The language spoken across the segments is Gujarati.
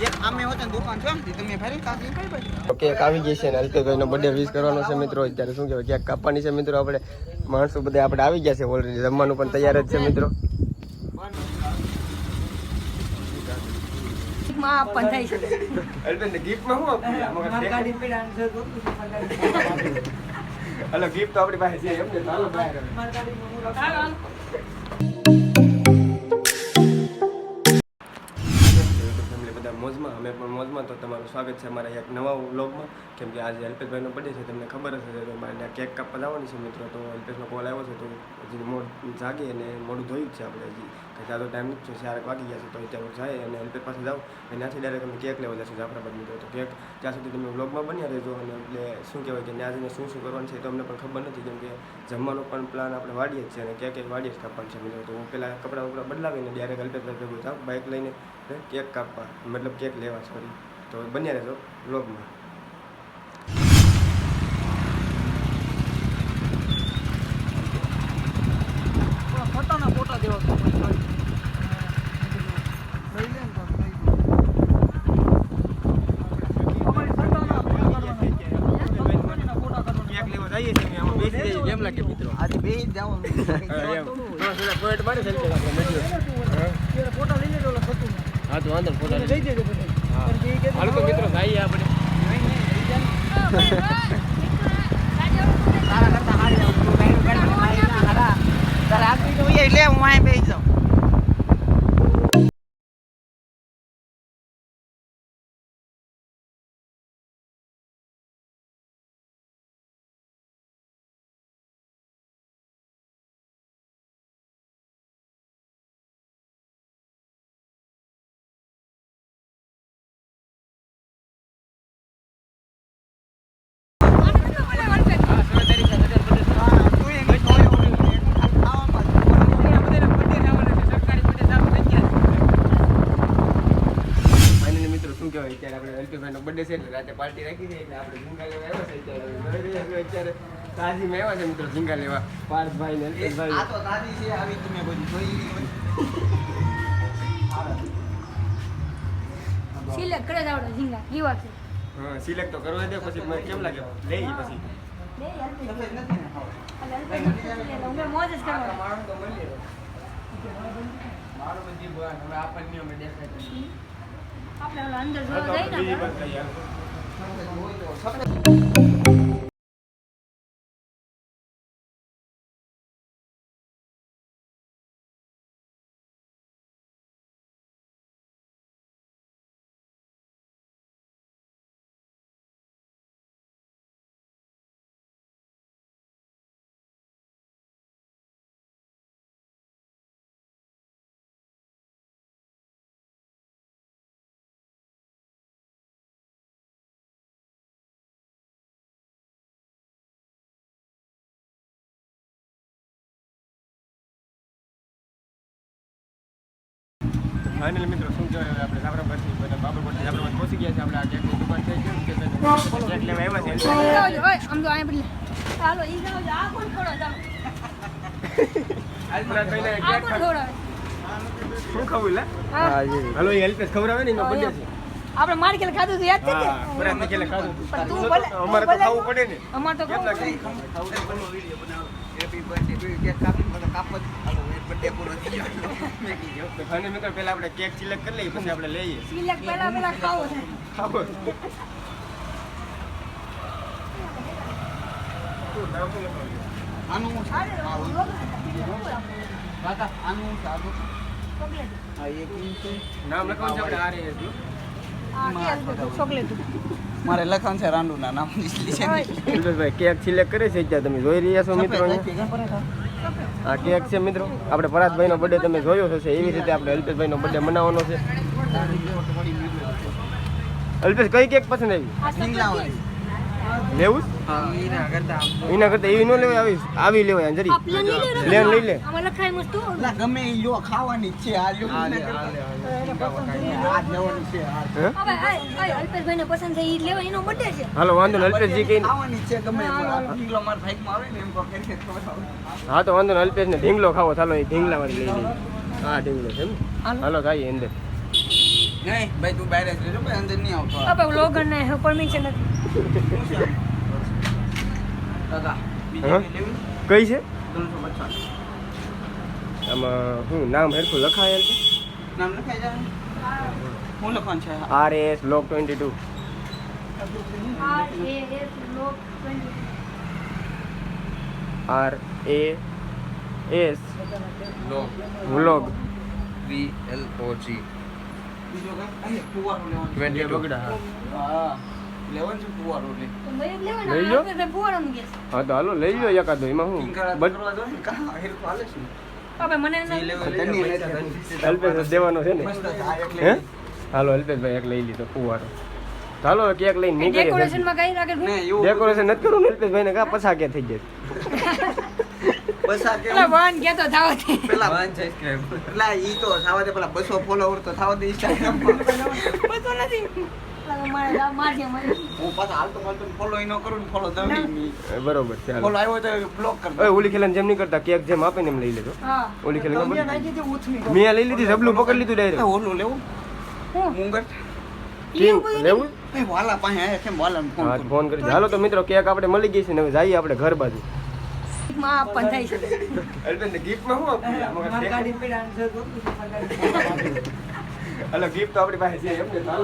એક આમે હોત ને દુકાન છે ને તમે ફરી કાકી કઈ બાજુ કેક આવી ગઈ છે ને અલ્પેશભાઈ નો બર્થડે વિશ કરવાનો છે મિત્રો. અત્યારે શું કહેવાય કેક કાપવાની છે મિત્રો આપણે. માણસો બધા આપણે આવી ગયા છે ઓલરેડી જમવાનું પણ તૈયાર જ છે મિત્રો. ગિફ્ટ તો આપણી પાસે છે એમને ચાલો બહાર મોજમાં, અમે પણ મોજમાં. તો તમારું સ્વાગત છે અમારા એક નવા વ્લોગમાં. કેમ કે આજે અલ્પેશભાઈનો બર્થડે છે, તમને ખબર હશે તો મારે કેક કાપવા જવાની છે મિત્રો. તો અલ્પેશનો કોલ આવ્યો છે, તો હજી મોડ જાગે અને મોડું ધોયું જ છે આપણે હજી. તો ટાઈમ છે, ચારક વાગી ગયા છે, તો અત્યારે જાય અને અલ્પેશ પાસે જાઉં. ત્યાંથી ડાયરેક્ટ અમે કેક લેવા જશું જાફરાબાદ મિત્રો તો કેક ત્યાં સુધી તમે બ્લોગમાં બન્યા રહેજો અને એટલે શું કહેવાય કે ત્યાં જઈને શું શું કરવાનું છે તો અમને પણ ખબર નથી, કેમ કે જમવાનો પણ પ્લાન આપણે વાડીએ જ છે અને કેક એક વાડીએ જ કાપવાનું છે. મિત્રો તો હું પહેલાં કપડાં વપડા બદલાવીને ડાયરેક્ટ અલ્પેશભાઈ ભેગું જાઉં બાઇક લઈને કેક કાપવા, મતલબ કેક લેવા સોરી તો બન્યા રહેજો વ્લોગમાં ફોટાના ફોટા દેવા તો લઈ લે ને તો લઈ લે. અમારી ફોટાના ફોટા કરવાના. ફોટા કરવાના. કેક લેવા જઈએ છીએ આમાં બેસી જઈએ કેમ લાગે મિત્રો આજે બે જ જવાનું એમ થોડા થોડા પોઈન્ટ મારે છે આપણે મજૂર ત્યારે ફોટા લઈ લેજો ઓલા થતું ને. હા તો વાંધો ફોટા લઈ દેજો બધા. હા. કારણ કે ઈ કે હાલો તો મિત્રો જઈએ આપણે તારા કરતા હારી આવું. તું ગાયનું ગાયનું મારી ના હારા. તારે આગળ તો એ લે હું અહીં બેસી જાઉં મિત્રો શું આપણે અલ્પેશભાઈનો બર્થડે છે એટલે રાતે પાર્ટી રાખી છે એટલે આપણે ઝીંગા લેવા આવ્યા છે અત્યારે અત્યારે. તાજીમાં આવ્યા છે મિત્રો ઝીંગા લેવા. પાર્થભાઈ ને આ તો દાદી છે આવી તમે બધી જોઈ સિલેક્ટ કરે આવડે ઝીંગા જીવા છે. હા સિલેક્ટ તો કરવા દે પછી મને કેમ લાગે? લઈ પછી. મોજ જ મારું તો મળી મારું બધી હવે આપણને અમે દેખાય. આપણે અંદર જોવા જઈએ ને ફાઇનલી મિત્રો શું કહેવાય આપણે આપણે જાફરાબાદથી બાબર બાબરકોટથી આપણે પહોંચી ગયા છે. આપણે આ કેકની દુકાન છે કેક લેવા આવ્યા છે. આમ તો અહીંયા હાલો ઈ જાઓ આ કોણ ખોડો જાઓ. શું ખાવું લે? હા. હાલો એ હેલ્પેસ ખવડાવે ને એનો હા, બર્થડે છે. આપણે માર કેલ ખાધું હતું યાદ છે હા કે મુરાદને કેલે ખાધું પણ તું ભલે અમારે તો ખાવું પડે ને. અમારે તો ખાવું વિડિયો બનાવો. હેપી બર્થડે કેક કાપી મને કાપ જ હાલો બર્થડે પૂરો થઈ ગયો. મેં કીધું તો ખાને મિત્રો પહેલા આપણે કેક સિલેક્ટ કરી લઈએ પછી આપણે લઈએ. સિલેક્ટ પહેલા પહેલા ખાવો છે. ખાવો? આનું કાકા આનું ઈ નામ લખવાનું છે. આપણે આ રહે મારે લખવાનું છે નામ છે ને. હિલ્પેશભાઈ કેક સિલેક્ટ કરે છે ત્યાં તમે જોઈ રહ્યા છો મિત્રો? આ કેક છે મિત્રો આપણે પરાગભાઈનો બર્થડે તમે જોયો હશે એવી રીતે આપણે અલ્પેશભાઈનો બર્થડે મનાવવાનો છે અલ્પેશ કઈ કેક પસંદ આવી. લેવું? એના કરતા. એવી ન લેવાય આવી આવી લેવાય અંજરી આ લઈ લે. ગમે ઈ લ્યો ખાવાની છે આ લ્યો આ લેવાની છે અલ્પેશભાઈને પસંદ છે ઈ લેવા એનો બર્થડે છે. હાલો વાંધો નહીં અલ્પેશજી કઈ ખાવાની છે ગમે હા, માર હા, માં ઢીંગલો આવે ને એમ કો કે. હા તો વાંધો ને અલ્પેશ ને ઢીંગલો ખાવો ચાલો એ ઢીંગલા વાળી લઈ લઈએ. હા ઢીંગલો છે એમ. હાલો. થાય અંદર. નહીં ભાઈ તું બહાર જ રહેજો ભાઈ અંદર નહીં આવતો. હવે લોગન ને પરમિશન નથી. કઈ છે? આમાં શું નામ હેરખું લખાયેલ છે? નામ લખાય જાય હું લખવાનું છે? R S lock twenty two R A S vlog V L O G બીજો કઈ? ટુ હા. લેવાનું છે ફુવારો લે. લઈ લો. હા તો હાલો લઈ લો એકાદો એમાં કાં જે લો. અલ્પેશ જ દેવાનો છે ને. હે? હાલો અલ્પેશભાઈ એક લઈ લીધો ફુવારો ચાલો કેક લઈને નીકળીએ ડેકોરેશનમાં કઈ રાખે ડેકોરેશન નથી કરવું ને અલ્પેશભાઈ ને કા પછા કે થઈ જશે બસ આ કેમ? પેલા વાન કેતો થાવ તે પેલા પેલા ઈ તો થાવા દે પેલા બસો ફોલોવર તો થાવા દે Instagram માં. બધું નથી. બરોબર છે ફોલો હાલો આવ્યો તો બ્લોક કરી ઓય ઓલી ખેલાને જેમ નહીં કરતા કેક જેમ આપે ને એમ લઈ લેજો. ઓલી ઉથમી. મેં લઈ લીધી જબલું પકડી લીધું એ ડાયરેક્ટ ઓલું લેવું? મુંગર? લેવું? ફોન કરું? હાલો તો મિત્રો કેક આપણે મળી ગઈ છે ને હવે જઈએ આપણે ઘર બાજુ. ગિફ્ટમાં શું હાલો ગિફ્ટ તો આપણી પાસે છે એમને બહાર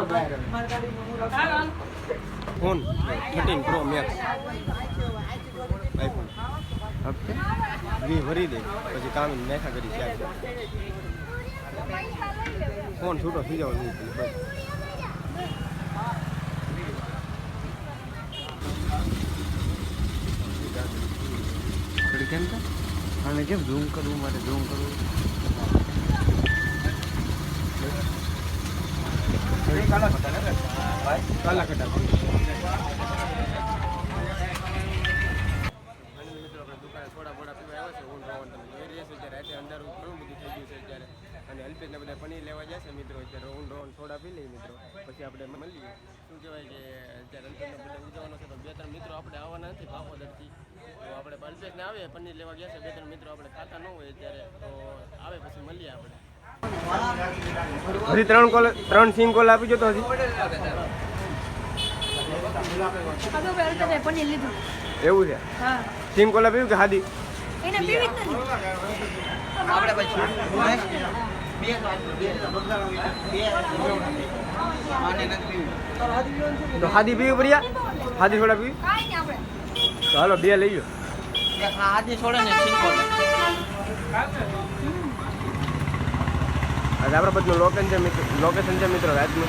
phone 13 pro max iPhone okay વી ભરી દે. પછી કામ મેખા કરી છે ફોન છૂટો થઈ જાવ કેમ કે અને કેમ ઝૂમ કરવું, મારે ઝૂમ કરવું? કાલા કટા અને અલ્પેશને બધા પનીર લેવા જશે મિત્રો અત્યારે ઊંડ રોન થોડા પી લઈએ મિત્રો પછી આપણે મળીએ શું કહેવાય કે અત્યારે અલ્પેશને બધા ઉજવવાનો છે તો બે ત્રણ મિત્રો આપણે આવવાના નથી ભાવોદરથી તો આપણે અલ્પેશને આવે પનીર લેવા ગયા છે બે ત્રણ મિત્રો આપણે ખાતા ન હોય ત્યારે તો આવે પછી મળીએ આપણે હજી ત્રણ કોલ ત્રણ સિંગ કોલ આપી જો તો હજી. એવું છે? હા. સિંગ કોલા પીવું કે હાદી? એને પીવી જ નથી. આપણે પછી બે બે બે આને નથી પીવી. તો હાદી પીવી પ્રિયા? હાદી થોડા પીવી? કાંઈ તો હાલો બે લઈ લો હાદી છોડે ને સિંગ આજે બધું લોકેશન છે મિત્રો લોકેશન છે મિત્રો બગીચા.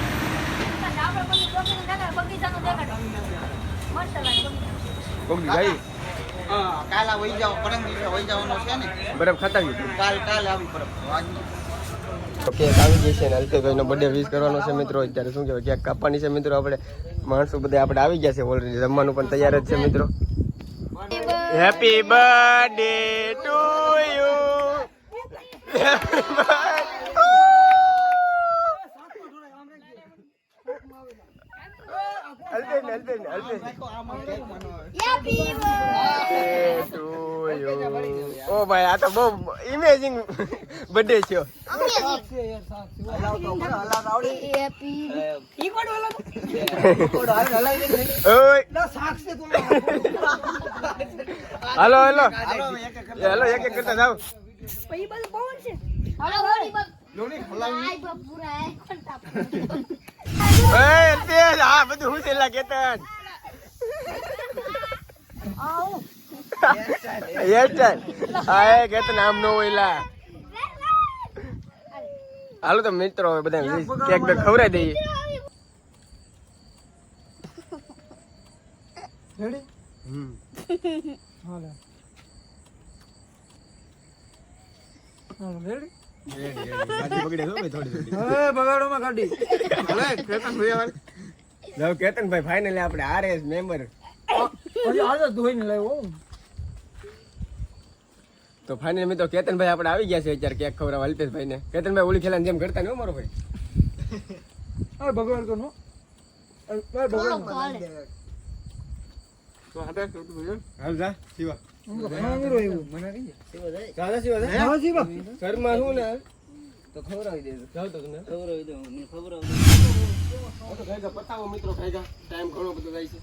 કોકડી હા કાલ આ વહી જાવ પરમ દિવસે વહી જવાનો છે ને બરફ ખાતા કાલ કાલ આવી પરમ આજની કેક આવી ગઈ છે ને અલ્પેશભાઈનો બર્થડે વિશ કરવાનો છે મિત્રો. અત્યારે શું કહેવાય કેક કાપવાની છે મિત્રો આપણે. માણસો બધા આપણે આવી ગયા છે ઓલરેડી જમવાનું પણ તૈયાર જ છે મિત્રો. હેપી બર્થડે ટુ યુ ભાઈ આ તો બહુ ઇમેજિંગ બર્થડે છે ઈ કોણ બોલો? ઓય હાલો હાલો હાલો એક એક કરતા જાવ બધું છે. તેજ હા બધું હું છેલ્લા કેતન? એ કેતન આમ નો હોય હાલો તો મિત્રો હવે બધા કેક બેક ખવડાવી દઈએ. હમ. Ready, ready. બાજી બગડે છો ભાઈ થોડી થોડી. જાઓ કેતનભાઈ ફાઇનલી આપણે આરએસ મેમ્બર તો ફાઇનલી મિત્રો કેતનભાઈ આપણે આવી ગયા છે અત્યારે કેક ખવડાવવા અલ્પેશભાઈ ને કેતનભાઈ ઓલી ખેલાને જેમ કરતા ને હો મારો ભાઈ હાલ જા ભગવાન હાલ જા શિવા પતાવો મિત્રો ભેગા. ટાઈમ ઘણો બધો જાય છે.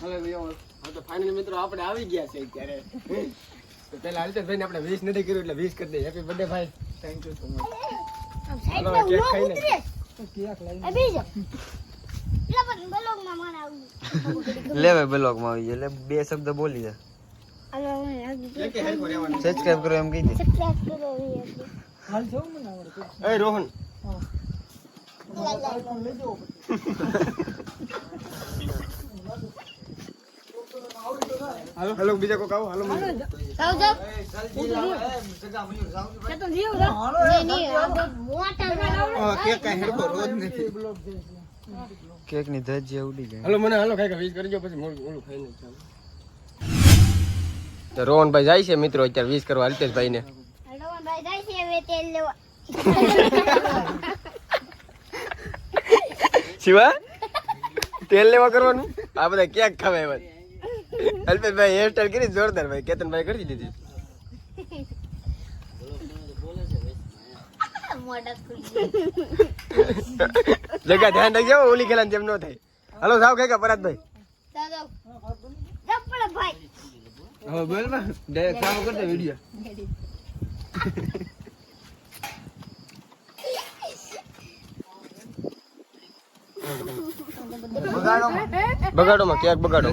હવે ભાઈ હા તો ફાઇનલી મિત્રો આપણે આવી ગયા છે અત્યારે. તો પહેલા હરિતેશભાઈ ને આપણે વિશ નથી કર્યું એટલે વીસ કરી દઈએ. હેપી બર્થડે ભાઈ. થેન્ક યુ સો મચ હાલો, કેક ખાઈ લે. કેક બીજો એટલે પણ બ્લોગમાં મને આવું લે ભાઈ બ્લોગમાં આવી એટલે બે શબ્દ બોલી દે હાલો મને આવું કેકે હેરખું રહેવાનું. સબસ્ક્રાઇબ કરો એમ કહી દે સબસ્ક્રાઇબ કરો એ એ રોહન. હાલો. હાલો બીજા કોક આવો. હાલો મને. જાવ જાવ કે તો જીવ રા નહીં નહીં આ તો મોટા કેકની ધજ જે ઉડી જાય. હાલો મને હાલો ખાઈ વિશ કરજો પછી મોડું ઓલું ખાઈ ચાલો. તો રોહનભાઈ જાય છે મિત્રો અત્યારે વીસ કરવા અલ્પેશભાઈ ને રોહનભાઈ જાય છે હવે તેલ લેવા. શિવા તેલ લેવા કરવાનું? આ બધા ક્યાંક ખાવે એમ અલ્પેશભાઈ હેરસ્ટાઈલ કરી જોરદાર ભાઈ. કેતનભાઈ કરી દીધી મોટા ખુલી જગા ધ્યાન રાખજો ઓલી ખેલાન જેમ ન થાય. હલો સાવ કે પરાતભાઈ. હવે બોલમાં ડાયરેક્ટ સાવ કરતા વિડિયો. બગાડો માં ક્યાંક બગાડો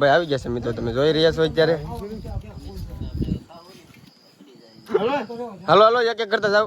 ભાઈ આવી જશે મિત્રો તમે જોઈ રહ્યા છો અત્યારે. હાલો હલો એક એક કરતા જાવ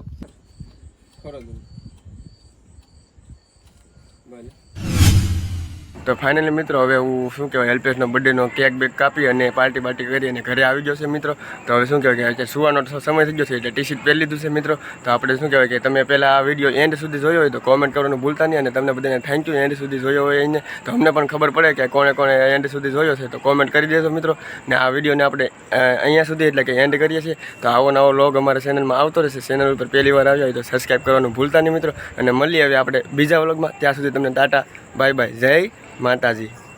તો ફાઇનલી મિત્રો, હવે હું શું કહેવાય એલપીએસનો બર્થડેનો કેક બેક કાપી અને પાર્ટી બાર્ટી કરી અને ઘરે આવી ગયો છે મિત્રો. તો હવે શું કહેવાય કે અત્યારે સુવાનો સમય થઈ ગયો છે એટલે ટીશીટ પહેરી લીધું છે મિત્રો. તો આપણે શું કહેવાય કે તમે પહેલાં આ વીડિયો એન્ડ સુધી જોયો હોય તો કોમેન્ટ કરવાનું ભૂલતા નહીં અને તમને બધાને થેન્ક યુ એન્ડ સુધી જોયો હોય એને. તો અમને પણ ખબર પડે કે કોણે કોણે એન્ડ સુધી જોયો છે, તો કોમેન્ટ કરી દેજો મિત્રો. ને આ વિડીયોને આપણે અહીંયા સુધી એટલે કે એન્ડ કરીએ છીએ. તો આવો નવો લોગ અમારા ચેનલમાં આવતો રહેશે. ચેનલ ઉપર પહેલી વાર આવ્યો હોય તો સબસ્ક્રાઈબ કરવાનું ભૂલતા નહીં મિત્રો. અને મળીએ હવે આપણે બીજા વ્લોગમાં ત્યાં સુધી તમને ટાટા બાય બાય. જય માતાજી.